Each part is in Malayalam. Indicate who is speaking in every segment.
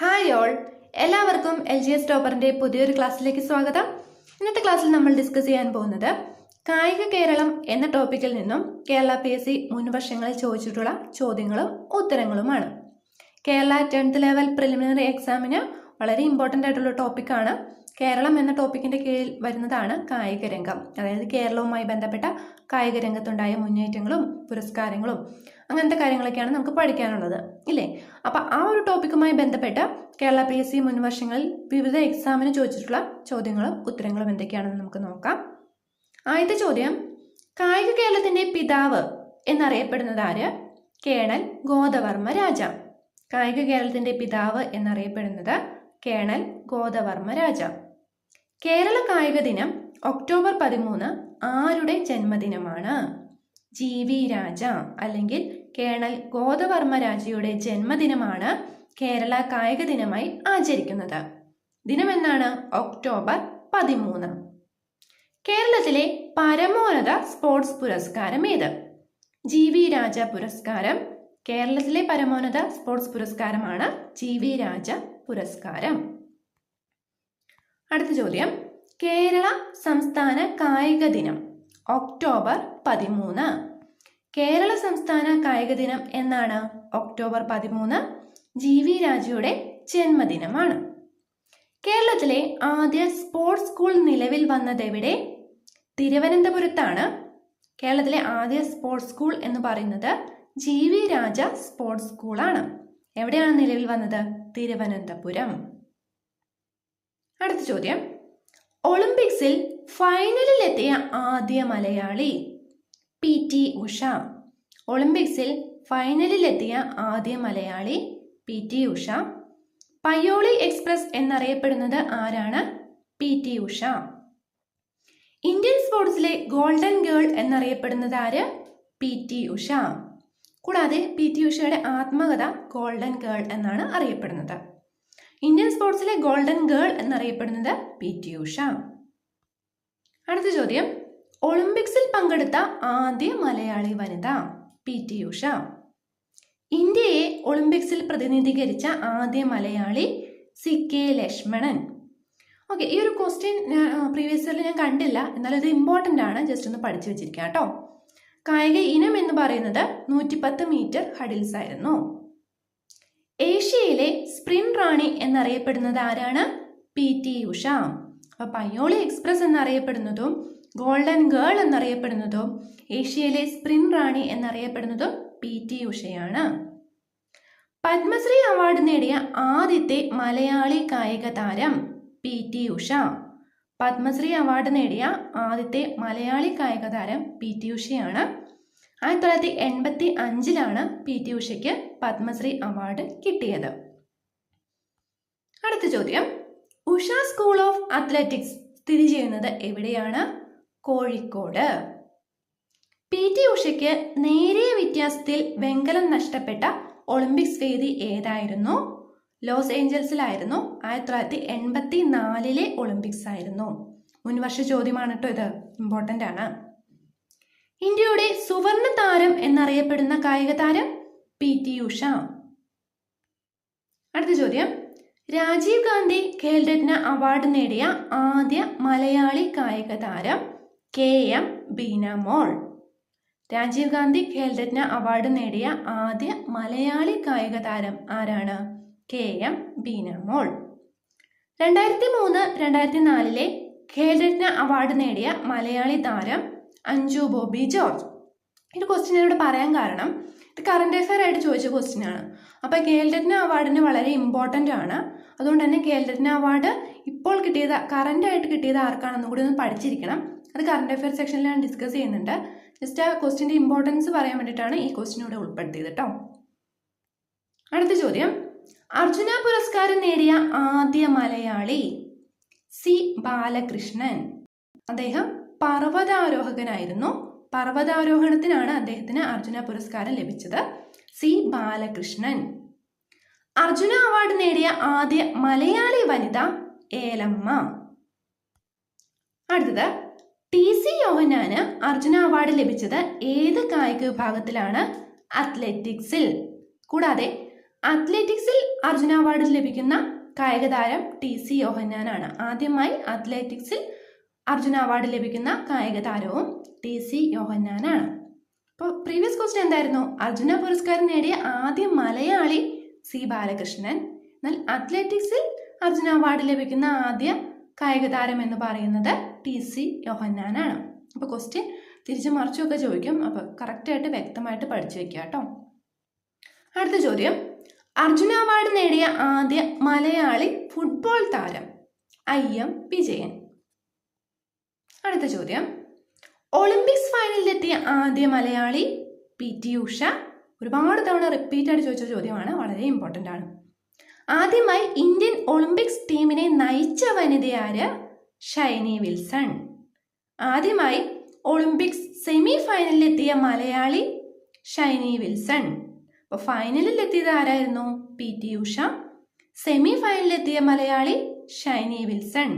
Speaker 1: ഹായ് ഓൾ എല്ലാവർക്കും എൽ ജി എസ് ടോപ്പറിന്റെ പുതിയൊരു ക്ലാസ്സിലേക്ക് സ്വാഗതം. ഇന്നത്തെ ക്ലാസ്സിൽ നമ്മൾ ഡിസ്കസ് ചെയ്യാൻ പോകുന്നത് കായിക കേരളം എന്ന ടോപ്പിക്കിൽ നിന്നും കേരള പി എസ് സി മുൻവർഷങ്ങളിൽ ചോദിച്ചിട്ടുള്ള ചോദ്യങ്ങളും ഉത്തരങ്ങളുമാണ്. കേരള ടെൻത്ത് ലെവൽ പ്രിലിമിനറി എക്സാമിന് വളരെ ഇമ്പോർട്ടന്റ് ആയിട്ടുള്ള ടോപ്പിക്കാണ് കേരളം എന്ന ടോപ്പിക്കിന്റെ കീഴിൽ വരുന്നതാണ് കായിക രംഗം. അതായത് കേരളവുമായി ബന്ധപ്പെട്ട കായിക രംഗത്തുണ്ടായ മുന്നേറ്റങ്ങളും പുരസ്കാരങ്ങളും അങ്ങനത്തെ കാര്യങ്ങളൊക്കെയാണ് നമുക്ക് പഠിക്കാനുള്ളത്. ഇല്ലേ? അപ്പോൾ ആ ഒരു ടോപ്പിക്കുമായി ബന്ധപ്പെട്ട് കേരള പി എസ് സി മുൻവർഷങ്ങളിൽ വിവിധ എക്സാമിന് ചോദിച്ചിട്ടുള്ള ചോദ്യങ്ങളും ഉത്തരങ്ങളും എന്തൊക്കെയാണെന്ന് നമുക്ക് നോക്കാം. ആദ്യത്തെ ചോദ്യം കായിക കേരളത്തിന്റെ പിതാവ് എന്നറിയപ്പെടുന്നത് ആര്? കേണൽ ഗോദവർമ്മ രാജ. കായിക കേരളത്തിന്റെ പിതാവ് എന്നറിയപ്പെടുന്നത് കേണൽ ഗോദവർമ്മ രാജ കേരള കായിക ദിനം ഒക്ടോബർ പതിമൂന്ന് ആരുടെ ജന്മദിനമാണ്? ജി വി രാജ അല്ലെങ്കിൽ കേണൽ ഗോദവർമ്മ രാജയുടെ ജന്മദിനമാണ് കേരള കായിക ദിനമായി ആചരിക്കുന്നത്. ദിനം എന്നാണ് ഒക്ടോബർ പതിമൂന്ന്. കേരളത്തിലെ പരമോന്നത സ്പോർട്സ് പുരസ്കാരം ഏത്? ജി വി രാജ പുരസ്കാരം കേരളത്തിലെ പരമോന്നത സ്പോർട്സ് പുരസ്കാരമാണ് ജി വി രാജ പുരസ്കാരം. അടുത്ത ചോദ്യം. കേരള സംസ്ഥാന കായിക ദിനം ഒക്ടോബർ പതിമൂന്ന്. കേരള സംസ്ഥാന കായിക ദിനം എന്നാണ്? ഒക്ടോബർ പതിമൂന്ന് ജി വി രാജയുടെ ജന്മദിനമാണ്. കേരളത്തിലെ ആദ്യ സ്പോർട്സ് സ്കൂൾ നിലവിൽ വന്നതെവിടെ തിരുവനന്തപുരത്താണ്. കേരളത്തിലെ ആദ്യ സ്പോർട്സ് സ്കൂൾ എന്ന് പറയുന്നത് ജി വി രാജ സ്പോർട്സ് സ്കൂളാണ്. എവിടെയാണ് നിലവിൽ വന്നത്? തിരുവനന്തപുരം. അടുത്ത ചോദ്യം. ഒളിമ്പിക്സിൽ ഫൈനലിൽ എത്തിയ ആദ്യ മലയാളി പി ടി ഉഷ. ഒളിമ്പിക്സിൽ ഫൈനലിൽ എത്തിയ ആദ്യ Malayali P T Usha. Payyoli express എന്നറിയപ്പെടുന്നത് ആരാണ്? P T Usha. ഇന്ത്യൻ സ്പോർട്സിലെ ഗോൾഡൻ ഗേൾ എന്നറിയപ്പെടുന്നത് ആര്? P T Usha. കൂടാതെ പി ടി ഉഷയുടെ ആത്മകഥ ഗോൾഡൻ ഗേൾ എന്നാണ് അറിയപ്പെടുന്നത്. ഇന്ത്യൻ സ്പോർട്സിലെ ഗോൾഡൻ ഗേൾ എന്നറിയപ്പെടുന്നത് പി ടി ഉഷ. അടുത്ത ചോദ്യം. ഒളിമ്പിക്സിൽ പങ്കെടുത്ത ആദ്യ മലയാളി വനിത പി ടി ഉഷ. ഇന്ത്യയെ ഒളിമ്പിക്സിൽ പ്രതിനിധീകരിച്ച ആദ്യ Malayali C K Lakshmanan. Okay ഈ ഒരു ക്വസ്റ്റ്യൻ പ്രീവിയസ് ഇയറിൽ ഞാൻ കണ്ടില്ല. എന്നാലും ഇത് ഇമ്പോർട്ടന്റ് ആണ്. ജസ്റ്റ് ഒന്ന് പഠിച്ചു വെച്ചിരിക്കുക കേട്ടോ. കായിക ഇനം എന്ന് പറയുന്നത് നൂറ്റിപ്പത്ത് മീറ്റർ ഹഡിൽസ് ആയിരുന്നു. ഏഷ്യയിലെ സ്പ്രിന്റ് റാണി എന്നറിയപ്പെടുന്നത് ആരാണ്? P T Usha. അപ്പൊ പയ്യോളി എക്സ്പ്രസ് എന്നറിയപ്പെടുന്നതും ഗോൾഡൻ ഗേൾ എന്നറിയപ്പെടുന്നതും ഏഷ്യയിലെ സ്പ്രിന്റ് റാണി എന്നറിയപ്പെടുന്നതും പി ടി ഉഷയാണ്. പത്മശ്രീ അവാർഡ് നേടിയ ആദ്യത്തെ മലയാളി കായിക താരം P T Usha. Padmashri award നേടിയ ആദ്യത്തെ മലയാളി കായിക താരം പി ടി ഉഷയാണ്. ആയിരത്തി തൊള്ളായിരത്തി എൺപത്തി അഞ്ചിലാണ് പി ടി ഉഷയ്ക്ക് പത്മശ്രീ അവാർഡ് കിട്ടിയത്. അടുത്ത ചോദ്യം. ഉഷ സ്കൂൾ ഓഫ് അത്ലറ്റിക്സ് സ്ഥിതി ചെയ്യുന്നത് എവിടെയാണ്? കോഴിക്കോട്. പി ടി ഉഷയ്ക്ക് നേരിയ വ്യത്യാസത്തിൽ വെങ്കലം നഷ്ടപ്പെട്ട ഒളിമ്പിക്സ് വേദി ഏതായിരുന്നു? ലോസ് ഏഞ്ചൽസിലായിരുന്നു ആയിരത്തി തൊള്ളായിരത്തി എൺപത്തി നാലിലെ ഒളിമ്പിക്സ് ആയിരുന്നു. മുൻവർഷ ചോദ്യമാണ് കേട്ടോ ഇത്. ഇമ്പോർട്ടന്റ് ആണ്. ഇന്ത്യയുടെ സുവർണ താരം എന്നറിയപ്പെടുന്ന കായിക താരം പി ടി ഉഷ. അടുത്ത ചോദ്യം. രാജീവ് ഗാന്ധി ഖേൽരത്ന അവാർഡ് നേടിയ ആദ്യ മലയാളി കായിക താരം K M Beena Mol Rajiv Gandhi Khelratna award നേടിയ ആദ്യ മലയാളി കായിക താരം ആരാണ്? കെ എം ബീന മോൾ രണ്ടായിരത്തി മൂന്ന് രണ്ടായിരത്തി നാലിലെ ഖേൽരത്ന അവാർഡ് നേടിയ മലയാളി താരം അഞ്ജു ബോബി ജോർജ്. ഇത് ക്വസ്റ്റ്യൻ ഇവിടെ പറയാൻ കാരണം ഇത് കറണ്ട് അഫയർ ആയിട്ട് ചോദിച്ച ക്വസ്റ്റ്യൻ ആണ്. അപ്പോൾ ഖേൽരത്ന അവാർഡിന് വളരെ ഇമ്പോർട്ടന്റ് ആണ്. അതുകൊണ്ട് തന്നെ ഖേൽരത്ന അവാർഡ് ഇപ്പോൾ കിട്ടിയത് കറണ്ട് ആയിട്ട് കിട്ടിയത് ആർക്കാണെന്നും കൂടി ഒന്ന് പഠിച്ചിരിക്കണം. അത് കറണ്ട് അഫയർ സെക്ഷനിൽ ഞാൻ ഡിസ്കസ് ചെയ്യുന്നുണ്ട്. ജസ്റ്റ് ആ ക്വസ്റ്റ്യന്റെ ഇമ്പോർട്ടൻസ് പറയാൻ വേണ്ടിയിട്ടാണ് ഈ ക്വസ്റ്റ്യൻ ഇവിടെ ഉൾപ്പെടുത്തിയത് കേട്ടോ അടുത്ത ചോദ്യം. അർജുന പുരസ്കാരം നേടിയ ആദ്യ മലയാളി സി ബാലകൃഷ്ണൻ. അദ്ദേഹം പർവതാരോഹകനായിരുന്നു. പർവതാരോഹണത്തിനാണ് അദ്ദേഹത്തിന് അർജുന പുരസ്കാരം ലഭിച്ചത് സി ബാലകൃഷ്ണൻ. അർജുന അവാർഡ് നേടിയ ആദ്യ മലയാളി വനിത ഏലമ്മ. അടുത്തത് ടി സി യോഹനാന് അർജുന അവാർഡ് ലഭിച്ചത് ഏത് കായിക വിഭാഗത്തിലാണ്? അത്ലറ്റിക്സിൽ. കൂടാതെ അത്ലറ്റിക്സിൽ അർജുന അവാർഡ് ലഭിക്കുന്ന കായിക താരം ടി സി യോഹന്നാനാണ്. ആദ്യമായി അത്ലറ്റിക്സിൽ അർജുന അവാർഡ് ലഭിക്കുന്ന കായിക താരവും ടി സി യോഹന്നാനാണ്. അപ്പോൾ പ്രീവിയസ് ക്വസ്റ്റ്യൻ എന്തായിരുന്നു? അർജുന പുരസ്കാരം നേടിയ ആദ്യ മലയാളി സി ബാലകൃഷ്ണൻ. എന്നാൽ അത്ലറ്റിക്സിൽ അർജുന അവാർഡ് ലഭിക്കുന്ന ആദ്യ കായിക താരം എന്ന് പറയുന്നത് ടി സി യോഹന്നാനാണ്. അപ്പോൾ ക്വസ്റ്റ്യൻ തിരിച്ചു മറിച്ചുമൊക്കെ ചോദിക്കും. അപ്പോൾ കറക്റ്റായിട്ട് വ്യക്തമായിട്ട് പഠിച്ചു വെക്കുക കേട്ടോ അടുത്ത ചോദ്യം. അർജുന അവാർഡ് നേടിയ ആദ്യ മലയാളി ഫുട്ബോൾ താരം ഐ എം വിജയൻ. അടുത്ത ചോദ്യം. ഒളിമ്പിക്സ് ഫൈനലിലെത്തിയ ആദ്യ മലയാളി പി ടി ഉഷ. ഒരുപാട് തവണ റിപ്പീറ്റ് ആയിട്ട് ചോദിച്ച ചോദ്യമാണ് വളരെ ഇമ്പോർട്ടന്റ് ആണ്. ആദ്യമായി ഇന്ത്യൻ ഒളിമ്പിക്സ് ടീമിനെ നയിച്ച വനിതയാര് ഷൈനി വിൽസൺ. ആദ്യമായി ഒളിമ്പിക്സ് സെമി ഫൈനലിലെത്തിയ മലയാളി ഷൈനി വിൽസൺ. അപ്പോൾ ഫൈനലിലെത്തിയത് ആരായിരുന്നു? പി. ടി. ഉഷ. സെമി ഫൈനലിലെത്തിയ മലയാളി ഷൈനി വിൽസൺ.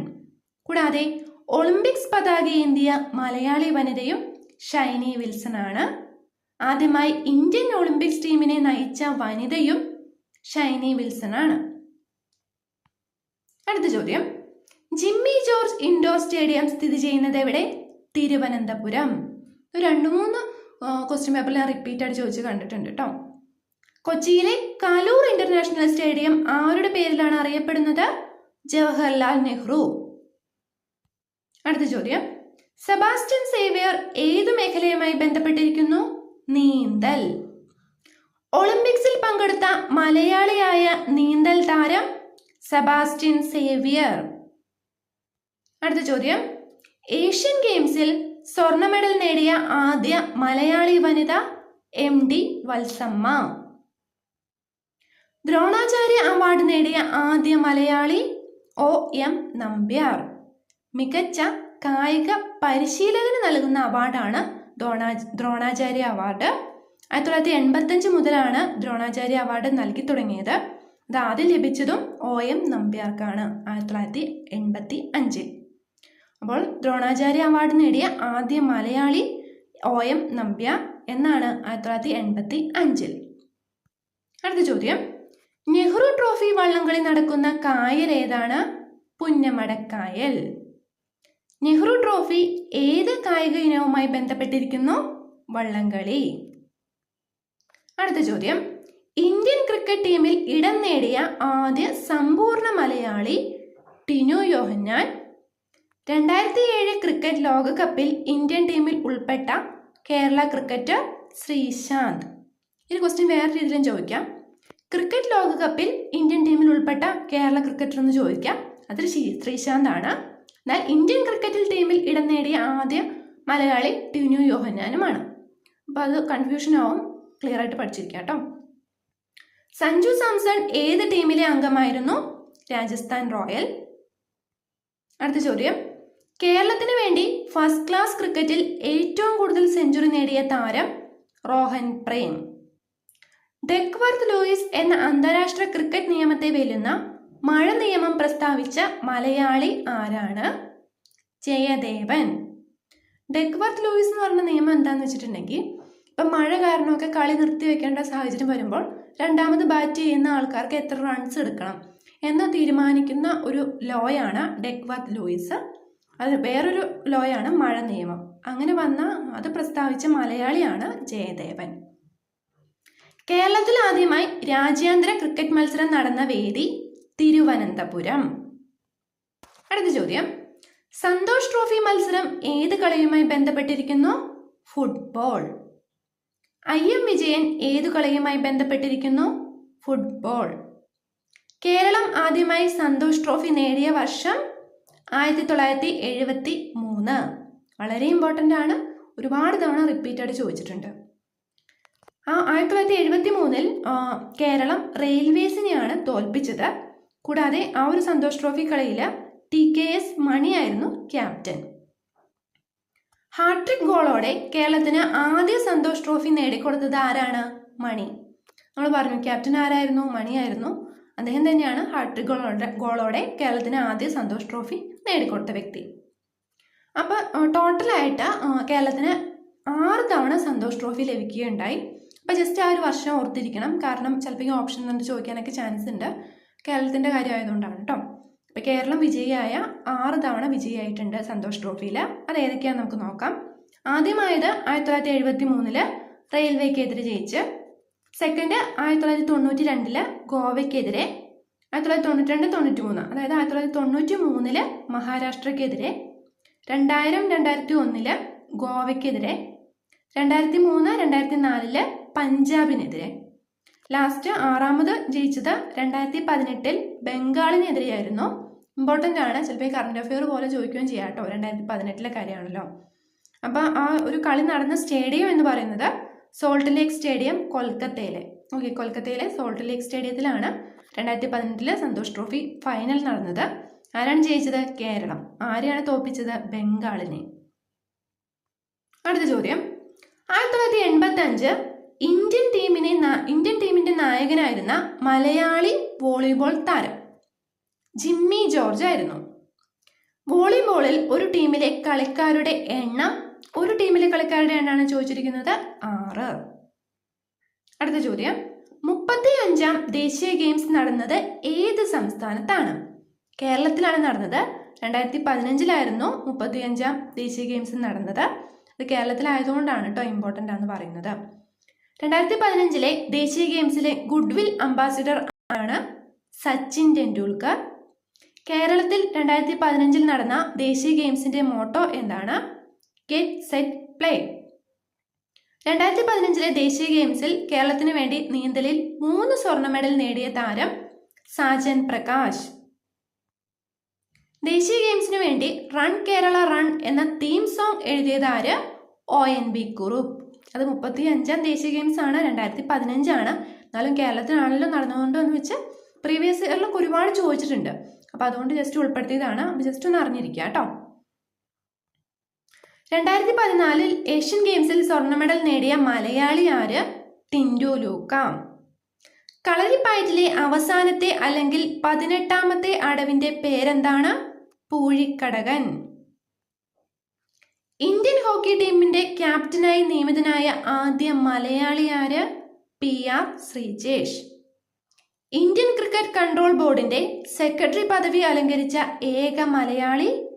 Speaker 1: കൂടാതെ ഒളിമ്പിക്സ് പതാക ഏന്തിയ മലയാളി വനിതയും ഷൈനി വിൽസൺ ആണ്. ആദ്യമായി ഇന്ത്യൻ ഒളിമ്പിക്സ് ടീമിനെ നയിച്ച വനിതയും ഷൈനി വിൽസൺ ആണ്. അടുത്ത ചോദ്യം. ജിമ്മി ജോർജ് ഇൻഡോർ സ്റ്റേഡിയം സ്ഥിതി ചെയ്യുന്നത് എവിടെ? തിരുവനന്തപുരം. രണ്ട് മൂന്ന് ക്വസ്റ്റ്യൻ പേപ്പറിൽ ഞാൻ റിപ്പീറ്റ് ആയിട്ട് ചോദിച്ച് കണ്ടിട്ടുണ്ട് കേട്ടോ കൊച്ചിയിലെ കലൂർ ഇന്റർനാഷണൽ സ്റ്റേഡിയം ആരുടെ പേരിലാണ് അറിയപ്പെടുന്നത്? ജവഹർലാൽ നെഹ്റു. അടുത്ത ചോദ്യം. സെബാസ്റ്റ്യൻ സേവിയർ ഏതു മേഖലയുമായി ബന്ധപ്പെട്ടിരിക്കുന്നു? നീന്തൽ. ഒളിമ്പിക്സിൽ പങ്കെടുത്ത മലയാളിയായ നീന്തൽ താരം സെബാസ്റ്റ്യൻ സേവിയർ. അടുത്ത ചോദ്യം. ഏഷ്യൻ ഗെയിംസിൽ സ്വർണ മെഡൽ നേടിയ ആദ്യ മലയാളി വനിത M D Valsamma. Dronacharya award നേടിയ ആദ്യ മലയാളി ഒ എം നമ്പ്യാർ. മികച്ച കായിക പരിശീലകന് നൽകുന്ന അവാർഡാണ് ദ്രോണാ ദ്രോണാചാര്യ അവാർഡ്. ആയിരത്തി തൊള്ളായിരത്തി എൺപത്തഞ്ച് മുതലാണ് ദ്രോണാചാര്യ അവാർഡ് നൽകി തുടങ്ങിയത്. അത് ആദ്യം ലഭിച്ചതും ഒ എം നമ്പ്യാർക്കാണ് ആയിരത്തി തൊള്ളായിരത്തി എൺപത്തി അഞ്ചിൽ അപ്പോൾ ദ്രോണാചാര്യ അവാർഡ് നേടിയ ആദ്യ മലയാളി ഒ എം നമ്പ്യാർ എന്നാണ് ആയിരത്തി തൊള്ളായിരത്തി എൺപത്തി അഞ്ചിൽ അടുത്ത ചോദ്യം. നെഹ്റു ട്രോഫി വള്ളംകളി നടക്കുന്ന കായൽ ഏതാണ്? പുന്നമടക്കായൽ. നെഹ്റു ട്രോഫി ഏത് കായിക ഇനവുമായി ബന്ധപ്പെട്ടിരിക്കുന്നു? വള്ളംകളി. അടുത്ത ചോദ്യം. ഇന്ത്യൻ ക്രിക്കറ്റ് ടീമിൽ ഇടം നേടിയ ആദ്യ സമ്പൂർണ മലയാളി ടിനു യോഹന്നാൻ. രണ്ടായിരത്തി ഏഴ് ക്രിക്കറ്റ് ലോകകപ്പിൽ ഇന്ത്യൻ ടീമിൽ ഉൾപ്പെട്ട കേരള ക്രിക്കറ്റർ ശ്രീശാന്ത്. ഈ ക്വസ്റ്റ്യൻ വേറെ രീതിയിലും ചോദിക്കാം. ക്രിക്കറ്റ് ലോകകപ്പിൽ ഇന്ത്യൻ ടീമിൽ ഉൾപ്പെട്ട കേരള ക്രിക്കറ്റർ എന്ന് ചോദിക്കാം. അതിൽ ശ്രീശാന്ത് ആണ് എന്നാൽ ഇന്ത്യൻ ക്രിക്കറ്റിൽ ടീമിൽ ഇടം നേടിയ ആദ്യ മലയാളി ടിനു യോഹന്നാനുമാണ്. അപ്പോൾ അത് കൺഫ്യൂഷൻ ആവും. ക്ലിയർ ആയിട്ട് പഠിച്ചിരിക്കുക കേട്ടോ. സഞ്ജു സാംസൺ ഏത് ടീമിലെ അംഗമായിരുന്നു? രാജസ്ഥാൻ റോയൽ. അടുത്ത ചോദ്യം. കേരളത്തിന് വേണ്ടി ഫസ്റ്റ് ക്ലാസ് ക്രിക്കറ്റിൽ ഏറ്റവും കൂടുതൽ സെഞ്ചുറി നേടിയ താരം റോഹൻ പ്രേം. ഡെക്വർത്ത് ലൂയിസ് എന്ന അന്താരാഷ്ട്ര ക്രിക്കറ്റ് നിയമത്തെ വെല്ലുന്ന മഴ നിയമം പ്രസ്താവിച്ച മലയാളി ആരാണ്? ജയദേവൻ. ഡെക്വർത്ത് ലൂയിസ് എന്ന് പറഞ്ഞ നിയമം എന്താണെന്ന് വെച്ചിട്ടുണ്ടെങ്കിൽ ഇപ്പം മഴ കാരണമൊക്കെ കളി നിർത്തി വെക്കേണ്ട സാഹചര്യം വരുമ്പോൾ രണ്ടാമത് ബാറ്റ് ചെയ്യുന്ന ആൾക്കാർക്ക് എത്ര റൺസ് എടുക്കണം എന്ന് തീരുമാനിക്കുന്ന ഒരു ലോയാണ് ഡെക്വർത്ത് ലൂയിസ്. അത് വേറൊരു ലോയാണ് മഴ നിയമം. അങ്ങനെ വന്ന അത് പ്രസ്താവിച്ച മലയാളിയാണ് ജയദേവൻ. കേരളത്തിൽ ആദ്യമായി രാജ്യാന്തര ക്രിക്കറ്റ് മത്സരം നടന്ന വേദി തിരുവനന്തപുരം. അടുത്ത ചോദ്യം. സന്തോഷ് ട്രോഫി മത്സരം ഏത് കളിയുമായി ബന്ധപ്പെട്ടിരിക്കുന്നു? ഫുട്ബോൾ. ഐ എം വിജയൻ ഏതു കളിയുമായി ബന്ധപ്പെട്ടിരിക്കുന്നു? ഫുട്ബോൾ. കേരളം ആദ്യമായി സന്തോഷ് ട്രോഫി നേടിയ വർഷം ആയിരത്തി തൊള്ളായിരത്തി എഴുപത്തി മൂന്ന് വളരെ ഇമ്പോർട്ടന്റ് ആണ്. ഒരുപാട് തവണ റിപ്പീറ്റായിട്ട് ചോദിച്ചിട്ടുണ്ട്. ആയിരത്തി തൊള്ളായിരത്തി എഴുപത്തി മൂന്നിൽ കേരളം റെയിൽവേസിനെയാണ് തോൽപ്പിച്ചത്. കൂടാതെ ആ ഒരു സന്തോഷ് ട്രോഫി കളിയിൽ ടി കെ എസ് മണിയായിരുന്നു ക്യാപ്റ്റൻ. ഹാട്രിക് ഗോളോടെ കേരളത്തിന് ആദ്യ സന്തോഷ് ട്രോഫി നേടിക്കൊടുത്തത് ആരാണ്? മണി. നമ്മൾ പറഞ്ഞു ക്യാപ്റ്റൻ ആരായിരുന്നു? മണിയായിരുന്നു അദ്ദേഹം തന്നെയാണ് ഹാട്രിക് ഗോളോടെ ഗോളോടെ കേരളത്തിന് ആദ്യ സന്തോഷ് ട്രോഫി നേടിക്കൊടുത്ത വ്യക്തി. അപ്പോൾ ടോട്ടലായിട്ട് കേരളത്തിന് ആറ് തവണ സന്തോഷ് ട്രോഫി ലഭിക്കുകയുണ്ടായി. അപ്പോൾ ജസ്റ്റ് ആ ഒരു വർഷം ഓർത്തിരിക്കണം. കാരണം ചിലപ്പോൾ ഈ ഓപ്ഷൻ എന്നിട്ട് ചോദിക്കാനൊക്കെ ചാൻസ് ഉണ്ട്. കേരളത്തിന്റെ കാര്യമായതുകൊണ്ടാണ് കേട്ടോ അപ്പോൾ കേരളം വിജയിയായ ആറ് തവണ വിജയിയായിട്ടുണ്ട് സന്തോഷ് ട്രോഫിയിൽ അത് ഏതൊക്കെയാണെന്ന് നമുക്ക് നോക്കാം. ആദ്യമായത് ആയിരത്തി തൊള്ളായിരത്തി എഴുപത്തി മൂന്നിൽ റെയിൽവേക്കെതിരെ ജയിച്ച്. സെക്കൻഡ് ആയിരത്തി തൊള്ളായിരത്തി തൊണ്ണൂറ്റി രണ്ടിൽ ഗോവയ്ക്കെതിരെ. ആയിരത്തി തൊള്ളായിരത്തി തൊണ്ണൂറ്റി രണ്ട് തൊണ്ണൂറ്റി മൂന്ന് അതായത് ആയിരത്തി തൊള്ളായിരത്തി തൊണ്ണൂറ്റി മൂന്നിൽ മഹാരാഷ്ട്രക്കെതിരെ. രണ്ടായിരം രണ്ടായിരത്തി ഒന്നിൽ ഗോവയ്ക്കെതിരെ. രണ്ടായിരത്തി മൂന്ന് രണ്ടായിരത്തി നാലിൽ പഞ്ചാബിനെതിരെ. ലാസ്റ്റ് ആറാമത് ജയിച്ചത് രണ്ടായിരത്തി പതിനെട്ടിൽ ബംഗാളിനെതിരെയായിരുന്നു. ഇമ്പോർട്ടന്റ് ആണ്. ചിലപ്പോൾ ഈ കറണ്ട് അഫെയർ പോലെ ചോദിക്കുകയും ചെയ്യാം കേട്ടോ. രണ്ടായിരത്തി പതിനെട്ടിലെ കാര്യമാണല്ലോ. അപ്പോൾ ആ ഒരു കളി നടന്ന സ്റ്റേഡിയം എന്ന് പറയുന്നത് സോൾട്ട് ലേക്ക് സ്റ്റേഡിയം കൊൽക്കത്തയിലെ. ഓക്കെ കൊൽക്കത്തയിലെ സോൾട്ട് ലേക്ക് സ്റ്റേഡിയത്തിലാണ് രണ്ടായിരത്തി പതിനെട്ടിൽ സന്തോഷ് ട്രോഫി ഫൈനൽ നടന്നത്. ആരാണ് ജയിച്ചത്? കേരളം. ആരെയാണ് തോൽപ്പിച്ചത് ബംഗാളിനെ. അടുത്ത ചോദ്യം. ആയിരത്തി തൊള്ളായിരത്തി എൺപത്തി അഞ്ച് ഇന്ത്യൻ ടീമിനെ ഇന്ത്യൻ ടീമിന്റെ നായകനായിരുന്ന മലയാളി വോളിബോൾ താരം ജിമ്മി ജോർജ് ആയിരുന്നു. വോളിബോളിൽ ഒരു ടീമിലെ കളിക്കാരുടെ എണ്ണം ഒരു ടീമിലെ കളിക്കാരുടെ എണ്ണമാണ് ചോദിച്ചിരിക്കുന്നത് ആറ്. അടുത്ത ചോദ്യം. മുപ്പത്തി അഞ്ചാം ദേശീയ ഗെയിംസ് നടന്നത് ഏത് സംസ്ഥാനത്താണ്? കേരളത്തിലാണ് നടന്നത്. രണ്ടായിരത്തി പതിനഞ്ചിലായിരുന്നു മുപ്പത്തി അഞ്ചാം ദേശീയ ഗെയിംസ് നടന്നത്. അത് കേരളത്തിലായതുകൊണ്ടാണ് കേട്ടോ ഇമ്പോർട്ടന്റ് ആണെന്ന് പറയുന്നത്. രണ്ടായിരത്തി പതിനഞ്ചിലെ ദേശീയ ഗെയിംസിലെ ഗുഡ്വിൽ അംബാസിഡർ ആണ് സച്ചിൻ ടെണ്ടുൽക്കർ. കേരളത്തിൽ രണ്ടായിരത്തി പതിനഞ്ചിൽ നടന്ന ദേശീയ ഗെയിംസിന്റെ മോട്ടോ എന്താണ്? ഗെറ്റ് സെറ്റ് പ്ലേ രണ്ടായിരത്തി പതിനഞ്ചിലെ ദേശീയ ഗെയിംസിൽ കേരളത്തിന് വേണ്ടി നീന്തലിൽ മൂന്ന് സ്വർണ മെഡൽ നേടിയ താരം സാജൻ പ്രകാശ്. ദേശീയ ഗെയിംസിന് വേണ്ടി റൺ കേരള റൺ എന്ന തീം സോങ് എഴുതിയതാര് ഒ എൻ ബി കുറുപ്പ് അത് മുപ്പത്തി അഞ്ചാം ദേശീയ ഗെയിംസ് ആണ് രണ്ടായിരത്തി പതിനഞ്ചാണ് എന്നാലും കേരളത്തിലാണല്ലോ നടന്നുകൊണ്ട് എന്ന് വെച്ച് പ്രീവിയസ് ഇയറിലൊക്കെ ഒരുപാട് ചോദിച്ചിട്ടുണ്ട്. അപ്പോൾ അതുകൊണ്ട് ജസ്റ്റ് ഉൾപ്പെടുത്തിയതാണ്. അപ്പോൾ ജസ്റ്റ് ഒന്ന് അറിഞ്ഞിരിക്കുക കേട്ടോ. രണ്ടായിരത്തി പതിനാലിൽ ഏഷ്യൻ ഗെയിംസിൽ സ്വർണ മെഡൽ നേടിയ മലയാളി ആര്? ടിൻഡു ലൂക്ക. കളരിപ്പയറ്റിലെ അവസാനത്തെ അല്ലെങ്കിൽ പതിനെട്ടാമത്തെ അടവിന്റെ പേരെന്താണ്? പൂഴിക്കടകൻ. ഇന്ത്യൻ ഹോക്കി ടീമിന്റെ ക്യാപ്റ്റനായി നിയമിതനായ ആദ്യ മലയാളി ആര്? P R Sreejesh. Indian cricket control ബോർഡിന്റെ സെക്രട്ടറി പദവി അലങ്കരിച്ച ഏക മലയാളി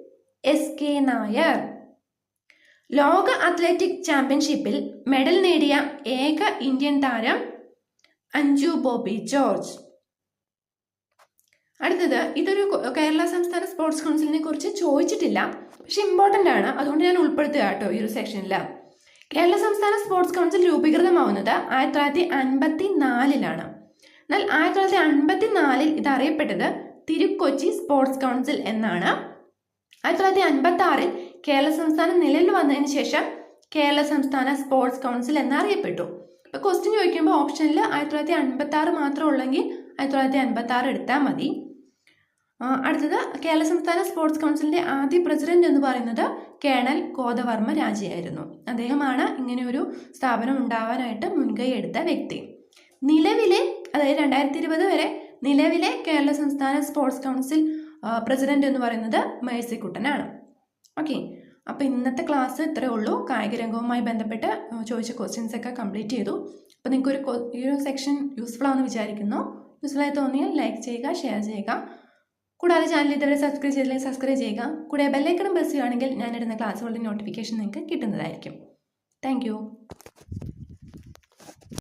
Speaker 1: എസ് കെ നായർ. ലോക അത്ലറ്റിക് ചാമ്പ്യൻഷിപ്പിൽ മെഡൽ നേടിയ ഏക ഇന്ത്യൻ താരം അഞ്ജു ബോബി ജോർജ്. അടുത്തത് ഇതൊരു കേരള സംസ്ഥാന സ്പോർട്സ് കൗൺസിലിനെ കുറിച്ച് ചോദിച്ചിട്ടില്ല. പക്ഷെ ഇമ്പോർട്ടന്റ് ആണ്. അതുകൊണ്ട് ഞാൻ ഉൾപ്പെടുത്തുക കേട്ടോ ഈ ഒരു സെക്ഷനിൽ കേരള സംസ്ഥാന സ്പോർട്സ് കൗൺസിൽ രൂപീകൃതമാവുന്നത് ആയിരത്തി തൊള്ളായിരത്തി അൻപത്തി നാലിലാണ് എന്നാൽ ആയിരത്തി തൊള്ളായിരത്തി അൻപത്തി നാലിൽ ഇത് അറിയപ്പെട്ടത് തിരുക്കൊച്ചി സ്പോർട്സ് കൗൺസിൽ എന്നാണ്. ആയിരത്തി തൊള്ളായിരത്തി അൻപത്തി ആറിൽ കേരള സംസ്ഥാനം നിലവിൽ വന്നതിന് ശേഷം കേരള സംസ്ഥാന സ്പോർട്സ് കൗൺസിൽ എന്നറിയപ്പെട്ടു. അപ്പോൾ ക്വസ്റ്റ്യൻ ചോദിക്കുമ്പോൾ ഓപ്ഷനിൽ ആയിരത്തി തൊള്ളായിരത്തി അൻപത്തി ആറ് മാത്രം ഉള്ളെങ്കിൽ ആയിരത്തി തൊള്ളായിരത്തി അൻപത്തി ആറ് എടുത്താൽ മതി. അടുത്തത് കേരള സംസ്ഥാന സ്പോർട്സ് കൗൺസിലിന്റെ ആദ്യ പ്രസിഡന്റ് എന്ന് പറയുന്നത് കേണൽ കോതവർമ്മ രാജയായിരുന്നു അദ്ദേഹമാണ് ഇങ്ങനെ ഒരു സ്ഥാപനം ഉണ്ടാവാനായിട്ട് മുൻകൈ എടുത്ത വ്യക്തി. നിലവിലെ അതായത് രണ്ടായിരത്തി ഇരുപത് വരെ നിലവിലെ കേരള സംസ്ഥാന സ്പോർട്സ് കൗൺസിൽ പ്രസിഡന്റ് എന്ന് പറയുന്നത് മേഴ്സിക്കുട്ടനാണ്. ഓക്കെ അപ്പോൾ ഇന്നത്തെ ക്ലാസ് ഇത്രേ ഉള്ളൂ. കായിക രംഗവുമായി ബന്ധപ്പെട്ട് ചോദിച്ച ക്വസ്റ്റ്യൻസ് ഒക്കെ കംപ്ലീറ്റ് ചെയ്തു. അപ്പോൾ നിങ്ങൾക്ക് ഒരു ഈ ഒരു സെക്ഷൻ യൂസ്ഫുൾ ആണെന്ന് വിചാരിക്കുന്നു. യൂസ്ഫുൾ ആയി തോന്നിയാൽ ലൈക്ക് ചെയ്യുക ഷെയർ ചെയ്യുക. കൂടാതെ ചാനൽ ഇതുവരെ സബ്സ്ക്രൈബ് ചെയ്തില്ലെങ്കിൽ സബ്സ്ക്രൈബ് ചെയ്യുക. കൂടെ ബെല്ലൈക്കണം പ്രസ് ചെയ്യുകയാണെങ്കിൽ ഞാനിടുന്ന ക്ലാസ്സുകളുടെ നോട്ടിഫിക്കേഷൻ നിങ്ങൾക്ക് കിട്ടുന്നതായിരിക്കും. താങ്ക്